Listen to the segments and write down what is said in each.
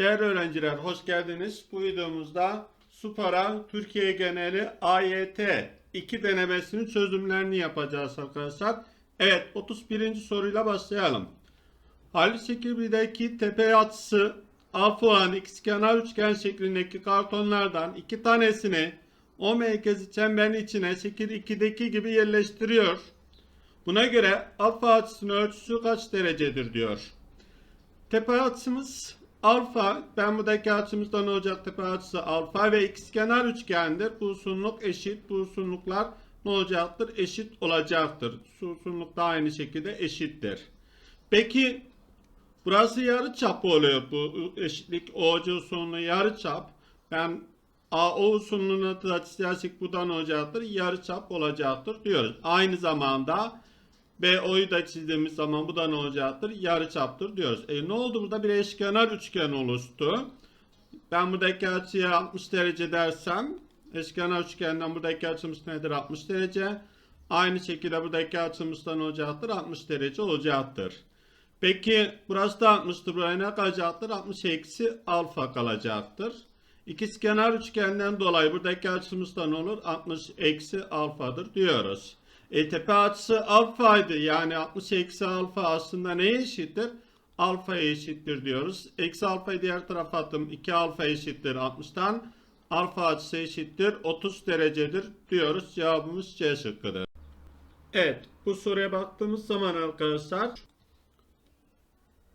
Değerli öğrenciler hoş geldiniz. Bu videomuzda Supara Türkiye geneli AYT 2 denemesinin çözümlerini yapacağız arkadaşlar. Evet 31. soruyla başlayalım. Halis Çekirdeği'deki tepe açısı alfa olan ikizkenar üçgen şeklindeki kartonlardan iki tanesini o merkezi çemberin içine şekil 2'deki gibi yerleştiriyor. Buna göre alfa açısının ölçüsü kaç derecedir diyor. Tepe açımız alfa. Ben buradaki açımızda ne olacak? Tepe açısı alfa ve ikizkenar üçgendir. Bu uzunluk eşit. Bu uzunluklar ne olacaktır? Eşit olacaktır. Uzunluk da aynı şekilde eşittir. Peki burası yarı çap oluyor bu eşitlik OC uzunluğu yarı çap. Ben AO uzunluğuna da çizersek bu da ne olacaktır? Yarı çap olacaktır diyoruz. Aynı zamanda BO'yu da çizdiğimiz zaman bu da ne olacaktır? Yarıçaptır diyoruz. E ne oldu burada? Bir eşkenar üçgen oluştu. Ben buradaki açıya 60 derece dersem eşkenar üçgenden buradaki açımız nedir? 60 derece. Aynı şekilde buradaki açımız da ne olacaktır? 60 derece olacaktır. Peki burası da 60'tır. Buraya ne kalacaktır? 60 eksi alfa kalacaktır. İkizkenar üçgenden dolayı buradaki açımız da ne olur? 60 eksi alfadır diyoruz. E açısı alfaydı. Yani 60 eksi alfa aslında neye eşittir? Alfaya eşittir diyoruz. Eksi alfayı diğer tarafa attım. 2 alfa eşittir 60'tan. Alfa açısı eşittir 30 derecedir diyoruz. Cevabımız C şıkkıdır. Evet bu soruya baktığımız zaman arkadaşlar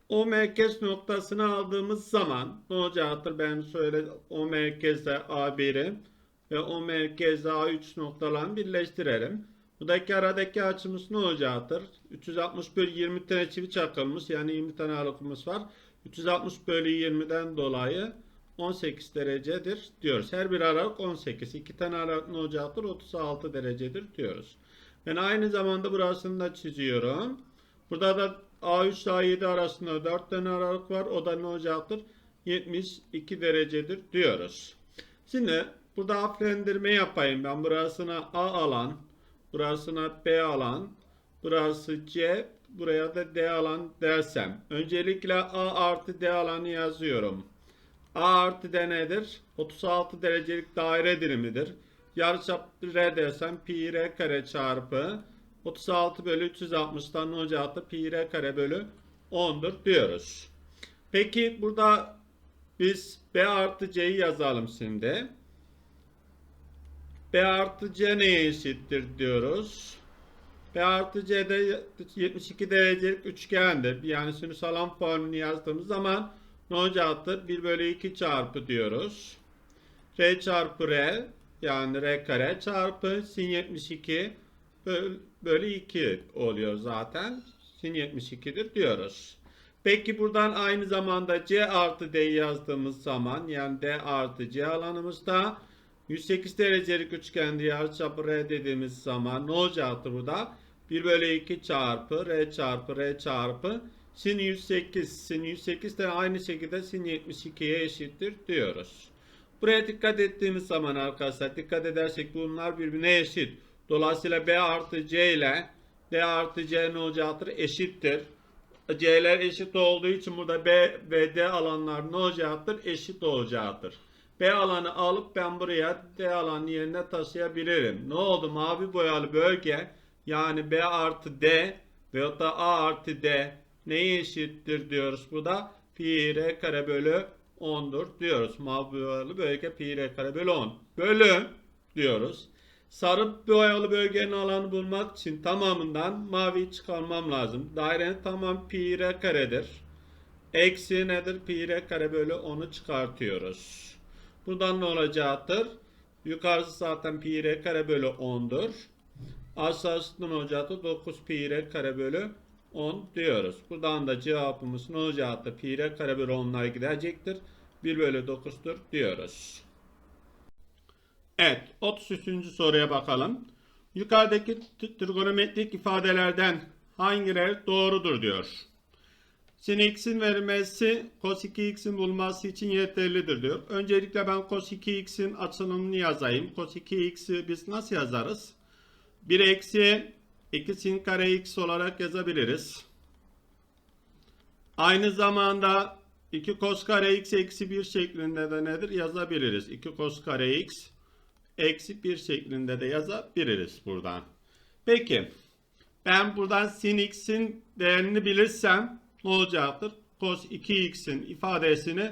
o merkez noktasını aldığımız zaman ne olacaktır? Ben söyle o merkezde A1'i ve o merkezde A3 noktalarını birleştirelim. Buradaki aradaki açımız ne olacaktır? 360 bölü 20 tane çivi çakılmış. Yani 20 tane aralıkımız var. 360 bölü 20'den dolayı 18 derecedir diyoruz. Her bir aralık 18. 2 tane aralık ne olacaktır? 36 derecedir diyoruz. Ben aynı zamanda burasını da çiziyorum. Burada da A3 ile A7 arasında 4 tane aralık var. O da ne olacaktır? 72 derecedir diyoruz. Şimdi burada harflendirme yapayım. Ben burasına A alan, burasına B alan, burası C, buraya da D alan dersem. Öncelikle A artı D alanı yazıyorum. A artı D nedir? 36 derecelik daire dilimidir. Yarıçap R desem pi R kare çarpı 36 bölü 360'dan ne olacaktı? Pi R kare bölü 10'dur diyoruz. Peki burada biz B artı C'yi yazalım şimdi. B artı C neye eşittir diyoruz. B artı C'de 72 derecelik üçgendir. Yani sinüs alan formülünü yazdığımız zaman ne olacaktır? 1 bölü 2 çarpı diyoruz. R çarpı R yani R kare çarpı sin 72 böl- bölü 2 oluyor zaten. Sin 72'dir diyoruz. Peki buradan aynı zamanda C artı D'yi yazdığımız zaman yani D artı C alanımızda 108 derecelik üçgende yarıçapı R dediğimiz zaman ne olacaktır burada? 1 bölü 2 çarpı R çarpı R çarpı sin 108. Sin 108 de aynı şekilde sin 72'ye eşittir diyoruz. Buraya dikkat ettiğimiz zaman arkadaşlar dikkat edersek bunlar birbirine eşit. Dolayısıyla B artı C ile D artı C ne olacaktır? Eşittir. C'ler eşit olduğu için burada B ve D alanlar ne olacaktır? Eşit olacaktır. B alanı alıp ben buraya D alanı yerine taşıyabilirim. Ne oldu? Mavi boyalı bölge yani B artı D veyahut da A artı D neye eşittir diyoruz bu da? Pi r kare bölü 10'dur diyoruz. Mavi boyalı bölge pi r kare bölü 10. Bölü diyoruz. Sarı boyalı bölgenin alanı bulmak için tamamından maviyi çıkarmam lazım. Dairenin tamam pi r karedir. Eksi nedir? Pi r kare bölü 10'u çıkartıyoruz. Buradan ne olacaktır? Yukarısı zaten pi r kare bölü 10'dur. Aşağısı ne olacaktır? 9 pi r kare bölü 10 diyoruz. Buradan da cevabımız ne olacaktır? Pi r kare bölü 10'lar gidecektir. 1 bölü 9'dur diyoruz. Evet, 33. soruya bakalım. Yukarıdaki trigonometrik ifadelerden hangileri doğrudur diyor. Sin x'in verilmesi cos 2x'in bulması için yeterlidir diyor. Öncelikle ben cos 2x'in açılımını yazayım. Cos 2x'i biz nasıl yazarız? 1 eksi 2 sin kare x olarak yazabiliriz. Aynı zamanda 2 cos kare x eksi 1 şeklinde de nedir? Yazabiliriz. 2 cos kare x eksi 1 şeklinde de yazabiliriz buradan. Peki. Ben buradan sin x'in değerini bilirsem ne olacaktır? Cos 2x'in ifadesini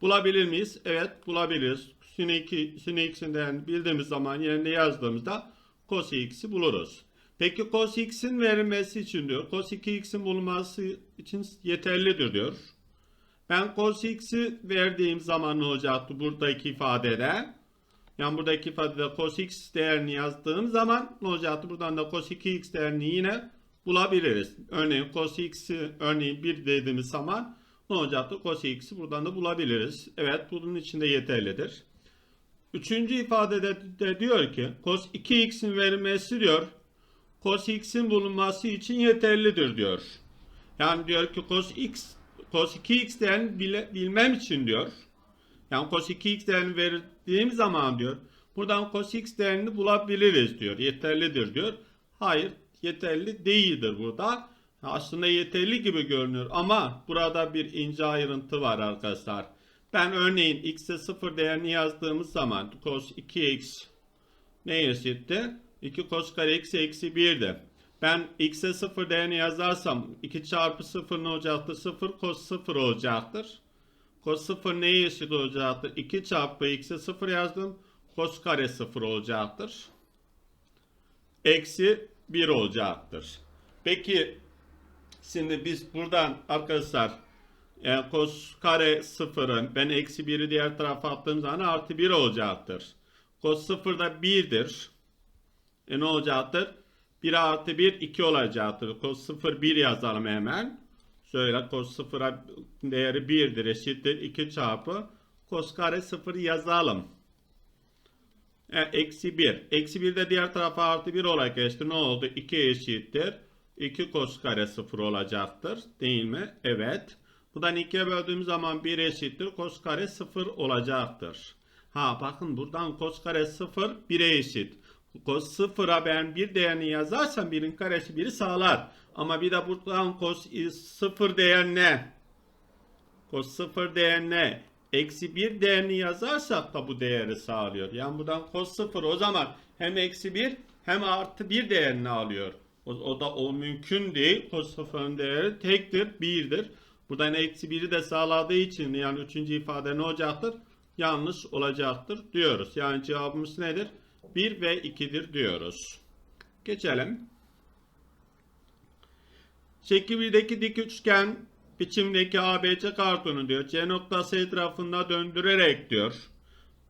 bulabilir miyiz? Evet bulabiliriz. Sin, 2, sin x'in bildiğimiz zaman yerine yazdığımızda cos x'i buluruz. Peki cos x'in verilmesi için diyor. Cos 2x'in bulunması için yeterlidir diyor. Ben cos x'i verdiğim zaman ne olacaktı buradaki ifadede? Yani buradaki ifadede cos x değerini yazdığım zaman ne olacaktı? Buradan da cos 2x değerini yine bulabiliriz. Örneğin cos x'i örneğin 1 dediğimiz zaman ne olacaktı? Cos x'i buradan da bulabiliriz. Evet bunun için de yeterlidir. Üçüncü ifadede de diyor ki cos 2x'in verilmesi diyor cos x'in bulunması için yeterlidir diyor. Yani diyor ki cos x cos 2x değerini bile, bilmem için diyor. Yani cos 2x değerini verdiğim zaman diyor. Buradan cos x değerini bulabiliriz diyor. Yeterlidir diyor. Hayır yeterli değildir burada. Aslında yeterli gibi görünüyor ama burada bir ince ayrıntı var arkadaşlar. Ben örneğin x'e 0 değerini yazdığımız zaman cos 2x ne eşitti? 2 cos kare x eksi 1'di. Ben x'e 0 değerini yazarsam 2 çarpı 0 ne olacaktır? 0 cos 0 olacaktır. Cos 0 neye eşit olacaktır? 2 çarpı x'e 0 yazdım. Cos kare 0 olacaktır. Eksi 1 olacaktır. Peki şimdi biz buradan arkadaşlar yani cos kare 0'ın ben eksi 1'i diğer tarafa attığım zaman artı 1 olacaktır. Cos 0 da 1'dir. E ne olacaktır? 1 artı 1 2 olacaktır. Cos 0 1 yazalım hemen. Şöyle cos 0'a değeri 1'dir eşittir. 2 çarpı cos kare 0 yazalım. E, eksi 1. Eksi 1 de diğer tarafa artı 1 olarak geçti. Ne oldu? 2 eşittir. 2 cos kare 0 olacaktır. Değil mi? Evet. Buradan 2'ye böldüğümüz zaman 1 eşittir. Cos kare 0 olacaktır. Ha bakın buradan cos kare 0 1'e eşit. Cos 0'a ben bir değerini yazarsam 1'in karesi 1'i sağlar. Ama bir de buradan cos 0 değer ne? Cos 0 değer ne? Eksi 1 değerini yazarsak da bu değeri sağlıyor. Yani buradan cos 0 o zaman hem eksi 1 hem artı 1 değerini alıyor. O, o da o mümkün değil. Cos 0'ın değeri tektir, 1'dir. Buradan eksi 1'i de sağladığı için yani üçüncü ifade ne olacaktır? Yanlış olacaktır diyoruz. Yani cevabımız nedir? 1 ve 2'dir diyoruz. Geçelim. Şekil 1'deki dik üçgen biçimdeki ABC kartonu diyor. C noktası etrafında döndürerek diyor.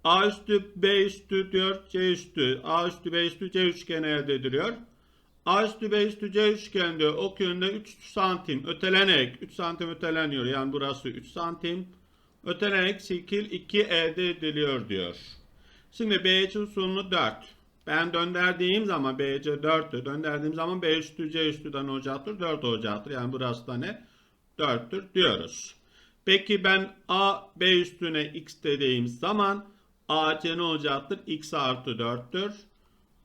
A üstü B üstü diyor. C üstü A üstü B üstü C üçgeni elde ediliyor. A üstü B üstü C üçgen diyor. Ok yönünde 3 santim ötelenerek 3 santim öteleniyor. Yani burası 3 santim. Ötelenerek şekil 2 elde ediliyor diyor. Şimdi BC usulünü 4. Ben döndürdüğüm zaman BC 4'tü. Döndürdüğüm zaman B üstü C üstüden olacaktır. 4 olacaktır. Yani burası da ne? 4'tür diyoruz. Peki ben A B üstüne X dediğim zaman AC ne olacaktır? X artı 4'tür.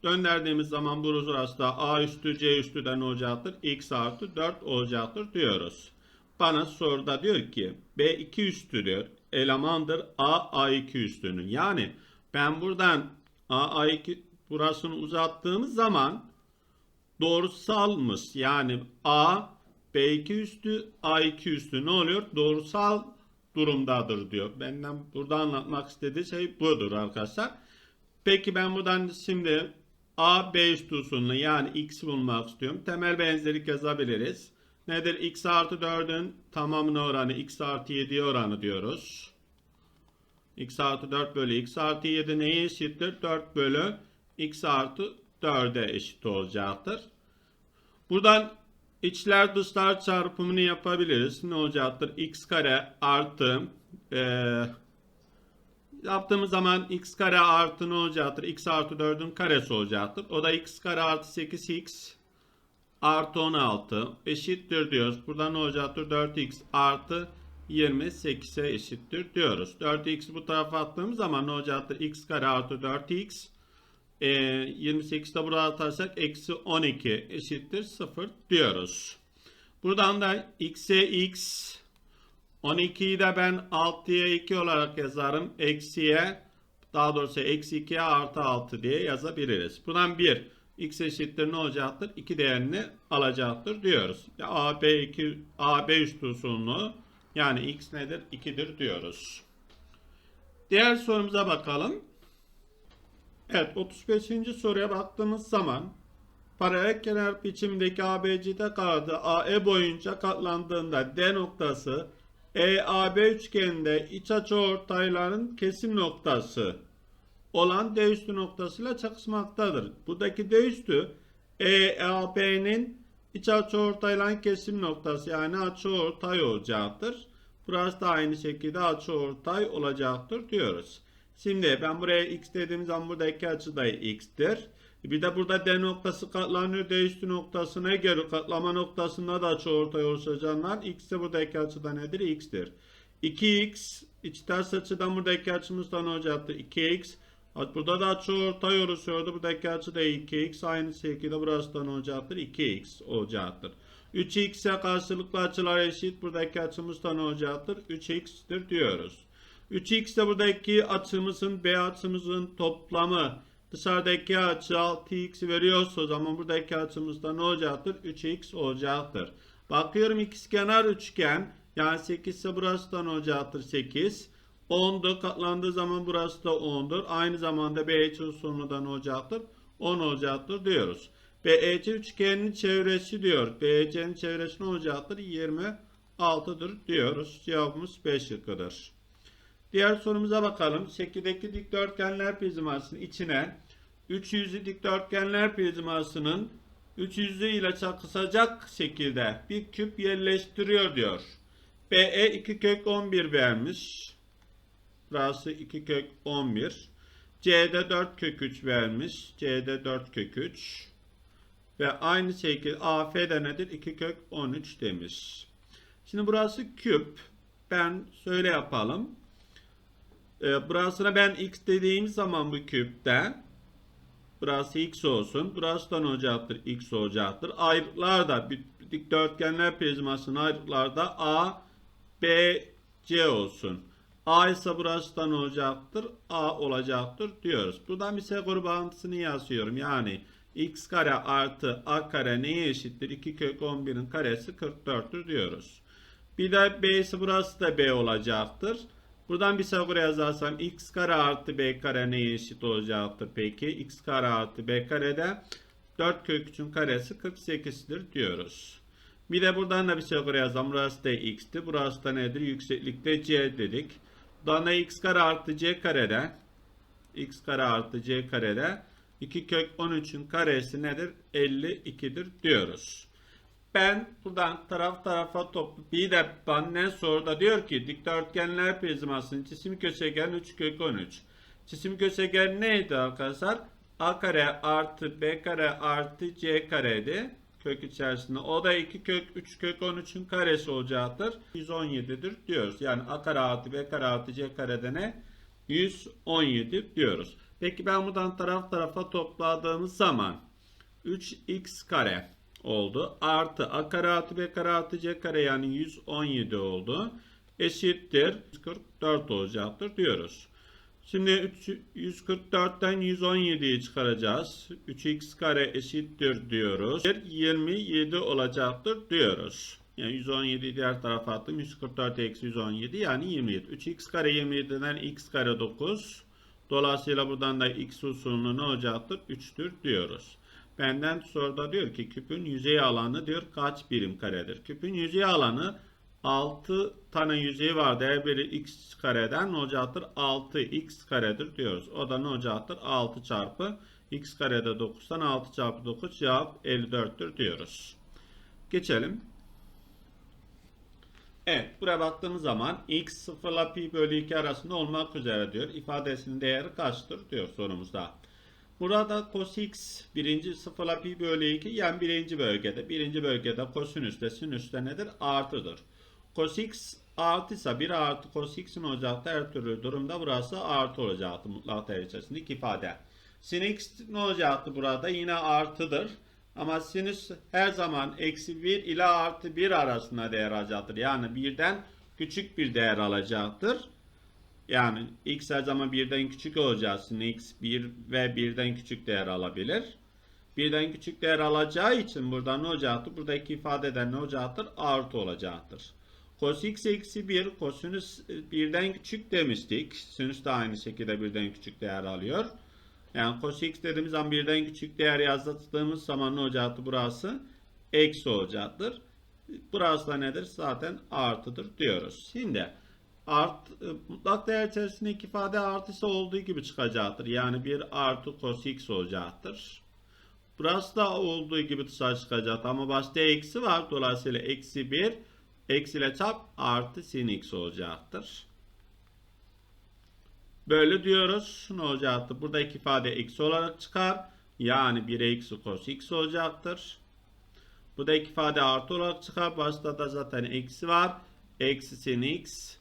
Döndürdüğümüz zaman burası da A üstü C üstüden olacaktır. X artı 4 olacaktır diyoruz. Bana soruda diyor ki B2 üstü diyor. Elemandır A A2 üstünün. Yani ben buradan A A2 burasını uzattığımız zaman doğrusalmış. Yani A B2 üstü A2 üstü ne oluyor? Doğrusal durumdadır diyor. Benden burada anlatmak istediği şey budur arkadaşlar. Peki ben buradan şimdi A B üstü usulünü yani x bulmak istiyorum. Temel benzerlik yazabiliriz. Nedir? x artı 4'ün tamamına oranı x artı 7 oranı diyoruz. x artı 4 bölü x artı 7 neye eşittir? 4 bölü x artı 4'e eşit olacaktır. Buradan içler dışlar çarpımını yapabiliriz. Ne olacaktır? x kare artı e, yaptığımız zaman x kare artı ne olacaktır? x artı 4'ün karesi olacaktır. O da x kare artı 8x artı 16 eşittir diyoruz. Burada ne olacaktır? 4x artı 28'e eşittir diyoruz. 4x bu tarafa attığımız zaman ne olacaktır? x kare artı 4x e, 28'de buraya atarsak eksi 12 eşittir 0 diyoruz. Buradan da x'e x 12'yi de ben 6'ya 2 olarak yazarım. Eksiye daha doğrusu eksi 2'ye artı 6 diye yazabiliriz. Buradan 1 x eşittir ne olacaktır? 2 değerini alacaktır diyoruz. AB 2 AB üstü usulünü yani x nedir? 2'dir diyoruz. Diğer sorumuza bakalım. Evet 35. soruya baktığımız zaman paralel kenar biçimindeki ABC'de kağıdı AE boyunca katlandığında D noktası EAB üçgeninde iç açı ortayların kesim noktası olan D üstü noktasıyla çakışmaktadır. Buradaki D üstü EAB'nin iç açı ortayla kesim noktası yani açı ortay olacaktır. Burası da aynı şekilde açı ortay olacaktır diyoruz. Şimdi ben buraya x dediğim zaman buradaki açı da x'tir. Bir de burada D noktası katlanıyor. D üstü noktasına göre katlama noktasında da açı ortay oluşacağından x de buradaki açıda nedir? x'tir. 2x iç ters açıdan buradaki açımız da ne olacaktır? 2x. Burada da açı ortay oluşuyordu. Buradaki açı da 2x. Aynı şekilde burası da ne olacaktır? 2x olacaktır. 3x'e karşılıklı açılar eşit. Buradaki açımız da olacaktır? 3x'tir diyoruz. 3x de buradaki açımızın B açımızın toplamı. Dışarıdaki açı 6x veriyorsa o zaman buradaki açımız da ne olacaktır? 3x olacaktır. Bakıyorum ikizkenar üçgen. Yani 8 ise burası da ne olacaktır? 8. 10'du katlandığı zaman burası da 10'dur. Aynı zamanda BC usulü da ne olacaktır? 10 olacaktır diyoruz. BEC üçgeninin çevresi diyor. BEC'nin çevresi ne olacaktır? 26'dır diyoruz. Cevabımız B şıkkıdır. Diğer sorumuza bakalım. Şekildeki dikdörtgenler prizmasının içine 3 yüzlü dikdörtgenler prizmasının 3 yüzlü ile çakışacak şekilde bir küp yerleştiriyor diyor. BE 2 kök 11 vermiş. Burası 2 kök 11. C'de 4 kök 3 vermiş. C'de 4 kök 3. Ve aynı şekilde AF de nedir? 2 kök 13 demiş. Şimdi burası küp. Ben şöyle yapalım. Ee, burasına ben x dediğim zaman bu küpte burası x olsun. Burası da ne olacaktır? x olacaktır. Ayrıklar bir dikdörtgenler prizmasının ayrıklarda a, b, c olsun. A ise burası da ne olacaktır? A olacaktır diyoruz. Buradan bir sekor bağıntısını yazıyorum. Yani x kare artı a kare neye eşittir? 2 kök 11'in karesi 44'tür diyoruz. Bir de b ise burası da b olacaktır. Buradan bir Pisagor yazarsam x kare artı b kare neye eşit olacaktır peki? x kare artı b karede 4 kök 3'ün karesi 48'dir diyoruz. Bir de buradan da bir Pisagor yazalım. Burası da x'ti. Burası da nedir? Yükseklikte c dedik. Buradan da x kare artı c karede x kare artı c karede 2 kök 13'ün karesi nedir? 52'dir diyoruz. Ben buradan taraf tarafa toplu bir de benden soruda diyor ki dikdörtgenler prizmasının cisim köşegen 3 kök 13. Cisim köşegen neydi arkadaşlar? A kare artı B kare artı C kareydi. Kök içerisinde. O da 2 kök 3 kök 13'ün karesi olacaktır. 117'dir diyoruz. Yani A kare artı B kare artı C karede ne? 117 diyoruz. Peki ben buradan taraf tarafa topladığımız zaman 3x kare oldu. Artı a kare artı b kare artı c kare yani 117 oldu. Eşittir 144 olacaktır diyoruz. Şimdi 144'ten 117'yi çıkaracağız. 3x kare eşittir diyoruz. 27 olacaktır diyoruz. Yani 117 diğer tarafa attım. 144 eksi 117 yani 27. 3x kare 27'den x kare 9. Dolayısıyla buradan da x usulü ne olacaktır? 3'tür diyoruz. Benden soruda diyor ki küpün yüzey alanı diyor kaç birim karedir? Küpün yüzey alanı 6 tane yüzeyi vardı. Her biri x kareden ne olacaktır? 6x karedir diyoruz. O da ne olacaktır? 6 çarpı x karede 9'dan 6 çarpı 9 cevap 54'tür diyoruz. Geçelim. Evet buraya baktığımız zaman x 0 ile pi bölü 2 arasında olmak üzere diyor. İfadesinin değeri kaçtır diyor sorumuzda. Burada cos x birinci sıfırla pi bölü 2 yani birinci bölgede. Birinci bölgede kosinüste sinüste nedir? Artıdır. Cos x artıysa 1 artı cos x'in olacaktı her türlü durumda burası artı olacaktı mutlak değer içerisindeki ifade. Sin x ne olacaktı burada? Yine artıdır. Ama sinüs her zaman eksi 1 ile artı 1 arasında değer alacaktır. Yani birden küçük bir değer alacaktır. Yani x her zaman birden küçük olacağı için x 1 ve birden küçük değer alabilir. Birden küçük değer alacağı için burada ne olacaktır? Buradaki ifadeden ne olacaktır? Artı olacaktır. Cos x eksi 1 kosinüs birden küçük demiştik. Sinüs de aynı şekilde birden küçük değer alıyor. Yani cos x dediğimiz zaman birden küçük değer yazdığımız zaman ne olacaktı burası? Eksi olacaktır. Burası da nedir? Zaten artıdır diyoruz. Şimdi art, e, mutlak değer içerisindeki ifade artısı olduğu gibi çıkacaktır. Yani bir artı cos x olacaktır. Burası da olduğu gibi dışarı çıkacak ama başta eksi var. Dolayısıyla eksi 1 eksiyle çarp artı sin x olacaktır. Böyle diyoruz. Ne olacaktır? Buradaki ifade eksi olarak çıkar. Yani 1 eksi cos x olacaktır. Buradaki ifade artı olarak çıkar. Başta da zaten eksi var. Eksi sin x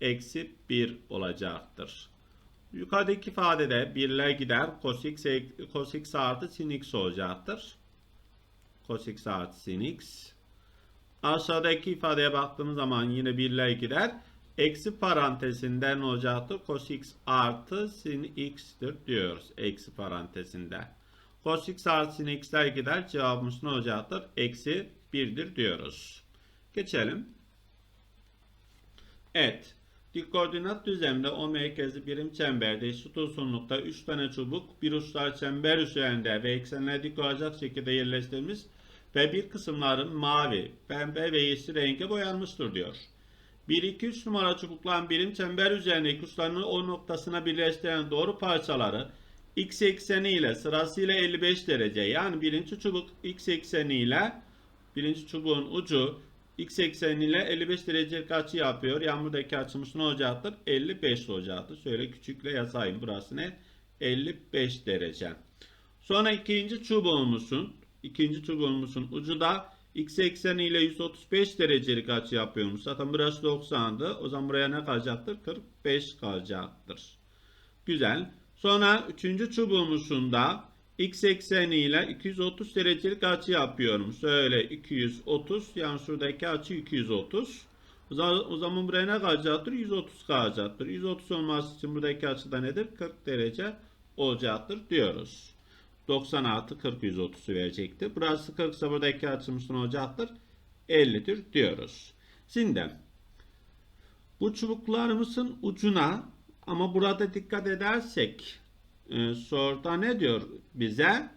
eksi 1 olacaktır. Yukarıdaki ifadede birler gider. Cos x, cos x artı sin x olacaktır. Cos x artı sin x. Aşağıdaki ifadeye baktığımız zaman yine birler gider. Eksi parantezinde ne olacaktır? Cos x artı sin x'tir diyoruz. Eksi parantezinde. Cos x artı sin x'ler gider. Cevabımız ne olacaktır? Eksi 1'dir diyoruz. Geçelim. Evet. Dik koordinat düzleminde O merkezi birim çemberde eşit uzunlukta 3 tane çubuk bir uçlar çember üzerinde ve eksenine dik olacak şekilde yerleştirilmiş ve bir kısımların mavi, pembe ve yeşil renge boyanmıştır diyor. 1, 2, 3 numara çubukların birim çember üzerindeki uçlarının o noktasına birleştiren doğru parçaları x ekseni ile sırasıyla 55 derece yani birinci çubuk x ekseni ile birinci çubuğun ucu x ekseni ile 55 derecelik açı yapıyor. Yani buradaki açımız ne olacaktır? 55 olacaktır. Şöyle küçükle yazayım. Burası ne? 55 derece. Sonra ikinci çubuğumuzun ikinci çubuğumuzun ucu da x ekseni ile 135 derecelik açı yapıyormuş. Zaten burası 90'dı. O zaman buraya ne kalacaktır? 45 kalacaktır. Güzel. Sonra üçüncü çubuğumuzun da x ekseni ile 230 derecelik açı yapıyorum. Şöyle 230 yani şuradaki açı 230. O zaman, o zaman buraya ne kalacaktır? 130 kalacaktır. 130 olması için buradaki açı da nedir? 40 derece olacaktır diyoruz. 90 artı 40 130'u verecektir. Burası 40 ise buradaki açımız ne olacaktır? 50'dir diyoruz. Şimdi bu çubuklarımızın ucuna ama burada dikkat edersek e, soruda ne diyor bize?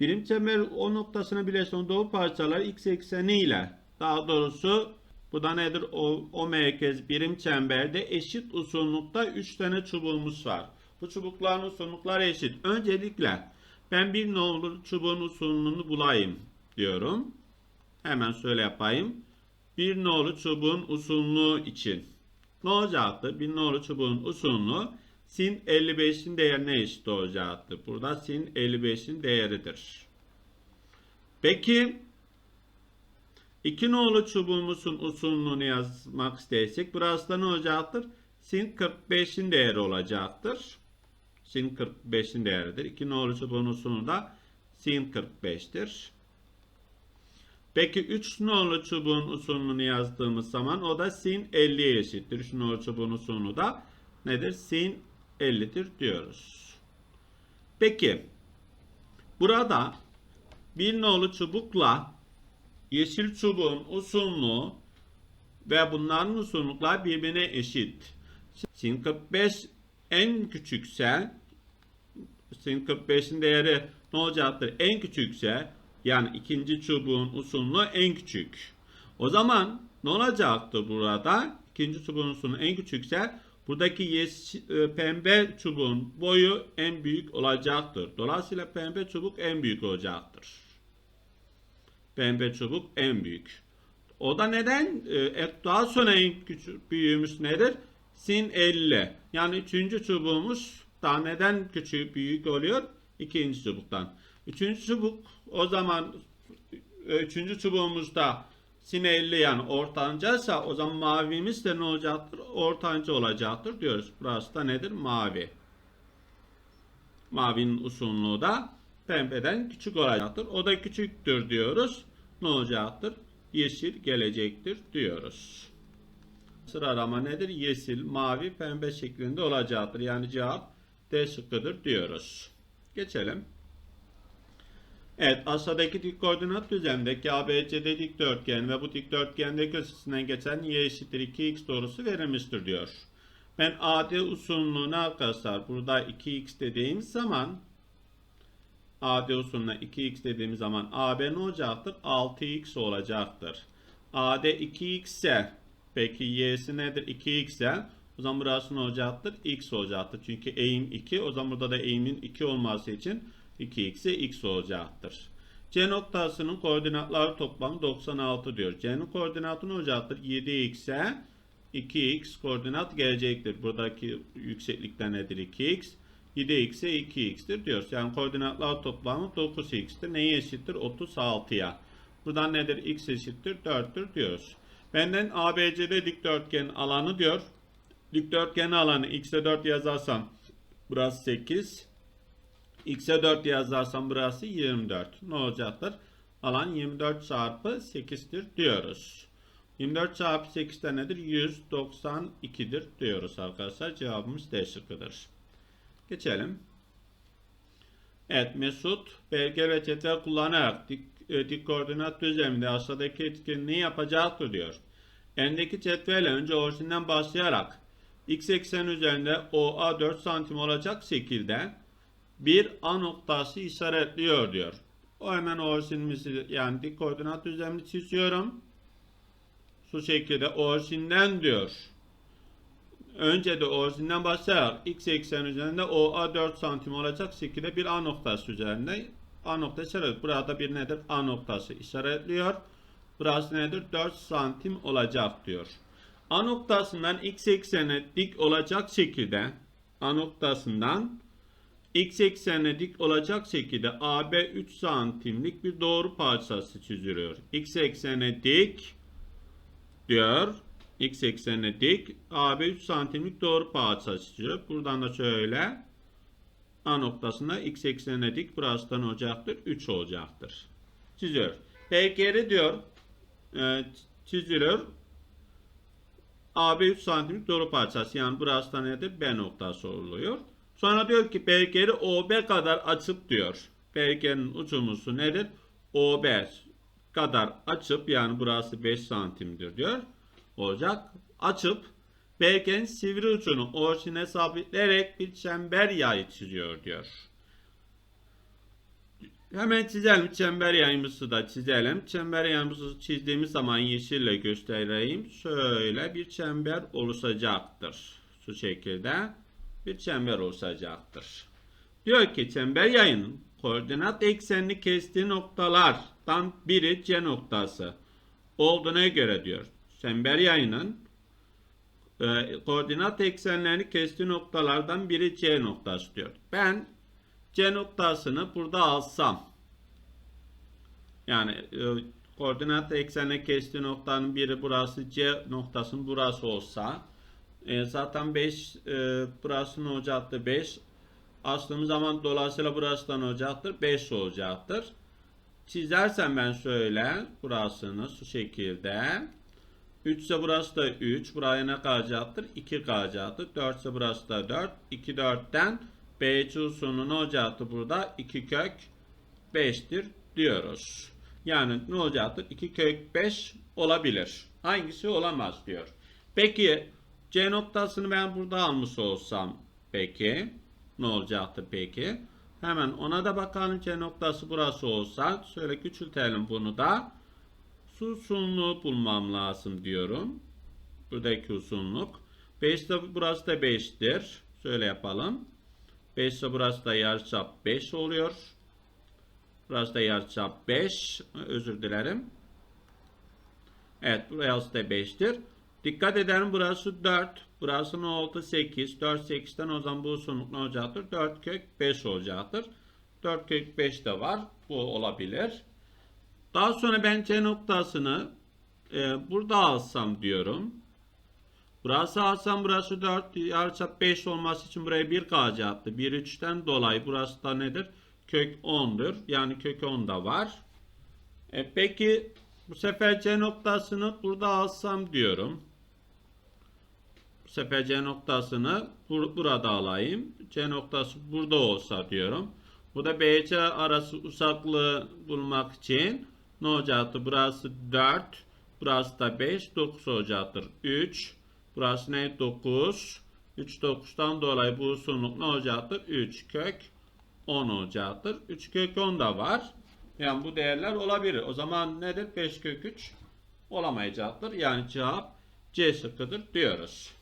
Birim çember o noktasına birleşen doğu parçalar x ekseni ile daha doğrusu bu da nedir? O, o merkez birim çemberde eşit uzunlukta 3 tane çubuğumuz var. Bu çubukların uzunlukları eşit. Öncelikle ben bir nolu çubuğun uzunluğunu bulayım diyorum. Hemen şöyle yapayım. Bir nolu çubuğun uzunluğu için. Ne olacaktı? Bir nolu çubuğun uzunluğu sin 55'in değerine eşit olacaktır. Burada sin 55'in değeridir. Peki iki nolu çubuğumuzun uzunluğunu yazmak istersek burası da ne olacaktır? Sin 45'in değeri olacaktır. Sin 45'in değeridir. 2 nolu çubuğun uzunluğu da sin 45'tir. Peki 3 nolu çubuğun uzunluğunu yazdığımız zaman o da sin 50'ye eşittir. 3 nolu çubuğun uzunluğu da nedir? Sin 50'dir diyoruz. Peki burada bir nolu çubukla yeşil çubuğun uzunluğu ve bunların uzunluklar birbirine eşit. Sin 45 en küçükse sin 45'in değeri ne olacaktır? En küçükse yani ikinci çubuğun uzunluğu en küçük. O zaman ne olacaktı burada? İkinci çubuğun uzunluğu en küçükse buradaki yeşil, e, pembe çubuğun boyu en büyük olacaktır. Dolayısıyla pembe çubuk en büyük olacaktır. Pembe çubuk en büyük. O da neden? E, daha sonra en küçük büyüğümüz nedir? Sin 50. Yani üçüncü çubuğumuz daha neden küçük büyük oluyor? İkinci çubuktan. Üçüncü çubuk o zaman üçüncü çubuğumuzda sin 50 yani ortancaysa o zaman mavimiz de ne olacaktır? Ortanca olacaktır diyoruz. Burası da nedir? Mavi. Mavinin uzunluğu da pembeden küçük olacaktır. O da küçüktür diyoruz. Ne olacaktır? Yeşil gelecektir diyoruz. Sıralama nedir? Yeşil, mavi, pembe şeklinde olacaktır. Yani cevap D şıkkıdır diyoruz. Geçelim. Evet aşağıdaki dik koordinat düzlemdeki ABCD dikdörtgen ve bu dikdörtgende köşesinden geçen y eşittir 2x doğrusu verilmiştir diyor. Ben AD usulünü arkadaşlar burada 2x dediğim zaman AD usulüne 2x dediğimiz zaman AB ne olacaktır? 6x olacaktır. AD 2x ise peki y'si nedir? 2x ise o zaman burası ne olacaktır? x olacaktır. Çünkü eğim 2. O zaman burada da eğimin 2 olması için 2x'e x olacaktır. C noktasının koordinatları toplamı 96 diyor. C'nin koordinatı ne olacaktır? 7x'e 2x koordinat gelecektir. Buradaki yükseklikten nedir? 2x. 7x'e 2x'tir diyoruz. Yani koordinatlar toplamı 9x'tir. Neye eşittir? 36'ya. Buradan nedir? x eşittir 4'tür diyoruz. Benden ABCD dikdörtgen alanı diyor. Dikdörtgen alanı x'e 4 yazarsam burası 8. X'e 4 yazarsam burası 24. Ne olacaktır? Alan 24 çarpı 8'tir diyoruz. 24 çarpı 8 de nedir? 192'dir diyoruz arkadaşlar. Cevabımız D şıkkıdır. Geçelim. Evet Mesut belge ve cetvel kullanarak dik, e, dik koordinat düzleminde aşağıdaki etkinliği yapacaktır diyor. Elindeki cetvelle önce orijinden başlayarak x eksen üzerinde OA 4 santim olacak şekilde bir A noktası işaretliyor diyor. O hemen orijinimizi yani dik koordinat düzlemini çiziyorum. Şu şekilde orijinden diyor. Önce de orijinden başlayarak x eksen üzerinde OA 4 santim olacak şekilde bir A noktası üzerinde A noktası işaret. Burada bir nedir? A noktası işaretliyor. Burası nedir? 4 santim olacak diyor. A noktasından x eksene dik olacak şekilde A noktasından x eksenine dik olacak şekilde AB 3 santimlik bir doğru parçası çiziliyor. X eksenine dik diyor. X eksenine dik AB 3 santimlik doğru parçası çiziyor. Buradan da şöyle A noktasında x eksenine dik burası da ne olacaktır? 3 olacaktır. Çiziyor. PKR diyor e, çiziliyor. AB 3 santimlik doğru parçası yani burası da nedir? B noktası oluyor. Sonra diyor ki BG'yi OB kadar açıp diyor. BG'nin ucumuzu nedir? OB kadar açıp yani burası 5 santimdir diyor. Olacak. Açıp BG'nin sivri ucunu orijine sabitleyerek bir çember yayı çiziyor diyor. Hemen çizelim. Çember yayımızı da çizelim. Çember yayımızı çizdiğimiz zaman yeşille göstereyim. Şöyle bir çember oluşacaktır. Şu şekilde bir çember oluşacaktır. Diyor ki çember yayının koordinat eksenini kestiği noktalardan biri C noktası olduğuna göre diyor. Çember yayının e, koordinat eksenlerini kestiği noktalardan biri C noktası diyor. Ben C noktasını burada alsam yani e, koordinat eksenine kestiği noktanın biri burası C noktasının burası olsa e, zaten 5 e, burası ne olacaktır? 5 astığım zaman dolayısıyla burası da olacaktır? 5 olacaktır. Çizersem ben şöyle burasını şu şekilde 3 ise burası da 3. Buraya ne kalacaktır? 2 kalacaktır. 4 ise burası da 4. 2 4'ten BC usulü ne olacaktır burada? 2 kök 5'tir diyoruz. Yani ne olacaktır? 2 kök 5 olabilir. Hangisi olamaz diyor. Peki C noktasını ben burada almış olsam peki ne olacaktır peki? Hemen ona da bakalım C noktası burası olsa şöyle küçültelim bunu da. Uzunluğu bulmam lazım diyorum. Buradaki uzunluk. 5 de burası da 5'tir. Şöyle yapalım. 5 ise burası da yarıçap 5 oluyor. Burası da yarıçap 5. Özür dilerim. Evet burası da 5'tir. Dikkat edelim burası 4. Burası ne oldu? 8. 4 8'ten o zaman bu uzunluk ne olacaktır? 4 kök 5 olacaktır. 4 kök 5 de var. Bu olabilir. Daha sonra ben C noktasını e, burada alsam diyorum. Burası alsam burası 4 yarıçap 5 olması için buraya 1 kalacaktı. 1 3'ten dolayı burası da nedir? Kök 10'dur. Yani kök 10 da var. E, peki bu sefer C noktasını burada alsam diyorum. Bu sefer C noktasını bur- burada alayım. C noktası burada olsa diyorum. Bu da BC arası uzaklığı bulmak için ne olacaktır? Burası 4. Burası da 5. 9 olacaktır. 3. Burası ne? 9. 3 9'dan dolayı bu uzunluk ne olacaktır? 3 kök 10 olacaktır. 3 kök 10 da var. Yani bu değerler olabilir. O zaman nedir? 5 kök 3 olamayacaktır. Yani cevap C şıkkıdır diyoruz.